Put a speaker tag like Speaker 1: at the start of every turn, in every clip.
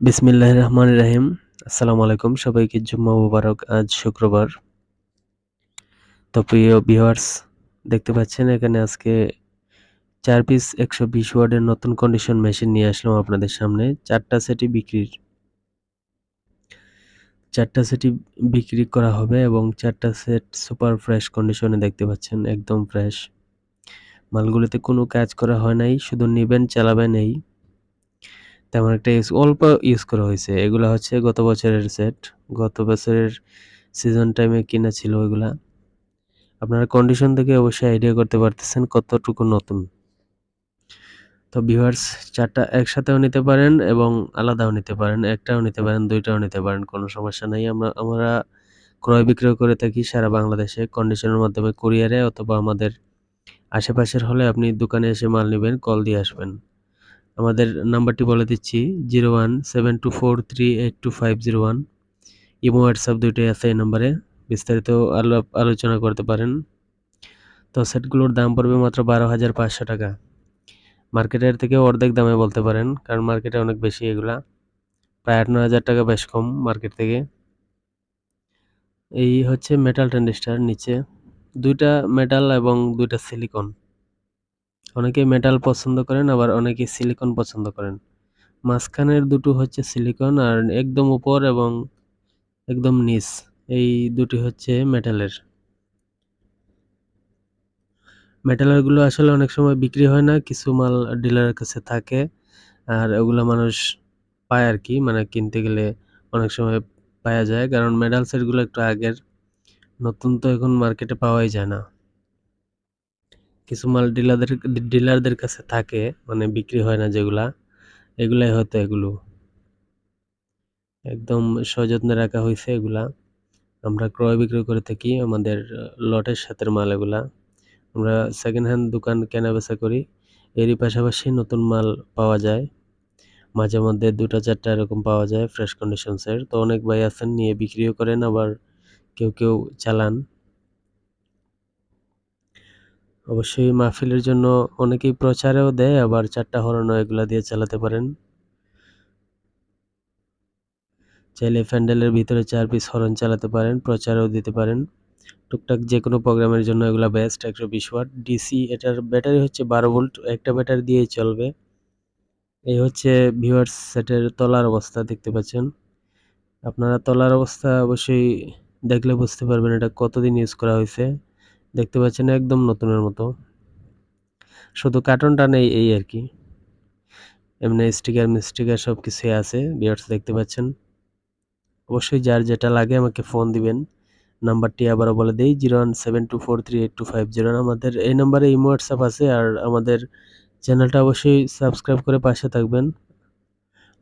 Speaker 1: বিসমিল্লাহ রহমান রাহিম। আসসালামু আলাইকুম সবাইকে, জুম্মা মুবারক, আজ শুক্রবার। তো প্রিয় ভিউয়ার্স দেখতে পাচ্ছেন এখানে আজকে চার পিস একশো বিশ ওয়ার্ডের নতুন কন্ডিশন মেশিন নিয়ে আসলাম আপনাদের সামনে। চারটা সেটি বিক্রির। চারটা সেটি বিক্রি করা হবে এবং চারটা সেট সুপার ফ্রেশ কন্ডিশনে দেখতে পাচ্ছেন, একদম ফ্রেশ মালগুলোতে কোনো কাজ করা হয় নাই, শুধু নেবেন, চালাবেন এই। তেমন একটা ইউজ অল্প ইউজ করা হয়েছে। এগুলা হচ্ছে গত বছরের সেট গত বছরের সিজন টাইমে কিনা ছিল ওইগুলা। আপনারা কন্ডিশন থেকে অবশ্যই আইডিয়া করতে পারতেছেন কতটুকু নতুন। তো ভিউয়ার্স চারটা একসাথেও নিতে পারেন এবং আলাদাও নিতে পারেন, একটাও নিতে পারেন, দুইটাও নিতে পারেন, কোনো সমস্যা নাই। আমরা আমরা ক্রয় বিক্রয় করে থাকি সারা বাংলাদেশে কন্ডিশনের মাধ্যমে কুরিয়ারে অথবা আমাদের আশেপাশের হলে আপনি দোকানে এসে মাল নেবেন কল দিয়ে আসবেন। আমাদের নাম্বারটি বলে দিচ্ছি, zero one seven two four three eight two five zero one. Imo, WhatsApp দুইটাই আছে এই নাম্বারে, বিস্তারিত আলোচনা করতে পারেন। তো সেটগুলোর দাম পড়বে মাত্র বারো হাজার পাঁচশো টাকা। মার্কেটের থেকে অর্ধেক দামে বলতে পারেন, কারণ মার্কেটে অনেক বেশি এগুলা। প্রায় আট ন হাজার টাকা বেশ কম মার্কেট থেকে। এই হচ্ছে মেটাল ট্রেন্ডিস্টার নিচে। দুইটা মেটাল এবং দুইটা সিলিকন অনেকে মেটাল পছন্দ করেন, আবার অনেকে সিলিকন পছন্দ করেন। মাঝখানের দুটো হচ্ছে সিলিকন আর একদম উপর এবং একদম নিচ, এই দুটি হচ্ছে মেটালের মেটালেরগুলো আসলে অনেক সময় বিক্রি হয় না, কিছু মাল ডিলারের কাছে থাকে, আর ওগুলো মানুষ পায় আর কি মানে কিনতে গেলে অনেক সময় পাওয়া যায়, কারণ মেডাল সেটগুলো একটু আগের, নতুন তো এখন মার্কেটে পাওয়াই যায় না। কিছু মাল ডিলারদের ডিলারদের কাছে থাকে মানে বিক্রি হয় না যেগুলা, এগুলাই হয়তো এগুলো। একদম সযত্নে রাখা হয়েছে এগুলা। আমরা ক্রয় বিক্রয় করে থাকি আমাদের লটের সাথে মাল এগুলা। আমরা সেকেন্ড হ্যান্ড দোকান কেনা বেচা করি। এরই পাশাপাশি নতুন মাল পাওয়া যায়। মাঝে মধ্যে দুটা চারটা এরকম পাওয়া যায় ফ্রেশ কন্ডিশনসের তো অনেক ভাই আছেন, নিয়ে বিক্রিও করেন, আবার কেউ কেউ চালান। অবশ্যই মাহফিলের জন্য অনেকেই প্রচারেও দেয়, আবার চারটা হরনও এগুলা দিয়ে চালাতে পারেন। চাইলে প্যান্ডেলের ভিতরে চার পিস হরন চালাতে পারেন, প্রচারেও দিতে পারেন। টুকটাক যে কোনো প্রোগ্রামের জন্য এগুলো বেস্ট একশো বিশ ওয়াট। ডিসি এটার ব্যাটারি হচ্ছে বারো ভোল্ট, একটা ব্যাটারি দিয়েই চলবে। এই হচ্ছে ভিউয়ার্স সেটের তলার অবস্থা, দেখতে পাচ্ছেন? আপনারা তলার অবস্থা অবশ্যই দেখলে বুঝতে পারবেন এটা কতদিন ইউজ করা হয়েছে। দেখতে পাচ্ছেন একদম নতুনের মতো। শুধু কার্টনটা নেই, এই আর কি। এমনি স্টিকার মিস্টিকার সব কিছুই আছে ভিউয়ার্স দেখতে পাচ্ছেন। অবশ্যই যার যেটা লাগে আমাকে ফোন দিবেন। নাম্বারটি আবারও বলে দিই, zero one seven two four three eight two five zero. আমাদের এই নাম্বারে ইমো, হোয়াটসঅ্যাপ আছে, আর আমাদের চ্যানেলটা অবশ্যই সাবস্ক্রাইব করে পাশে থাকবেন।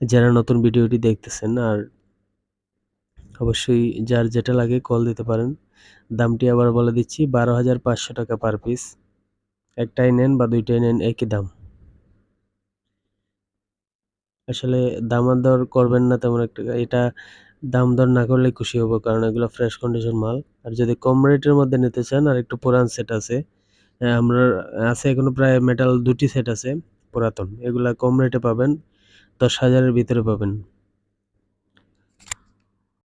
Speaker 1: যারা নতুন ভিডিওটি দেখতেছেন, আর অবশ্যই যার যেটা লাগে কল দিতে পারেন। দামটি আবার বলে দিচ্ছি, বারো হাজার পাঁচশো টাকা পার পিস একটাই নেন বা দুইটাই নেন একই দাম। আসলে দামাদর করবেন না তেমন একটা, এটা দাম দর না করলে খুশি হব, কারণ এগুলো ফ্রেশ কন্ডিশন মাল। আর যদি কম রেটের মধ্যে নিতে চান, আর একটু পুরান সেট আছে আমরা, আছে এখনও প্রায় মেটাল দুটি সেট আছে, পুরাতন। এগুলা কম রেটে পাবেন, দশ হাজারের ভিতরে পাবেন।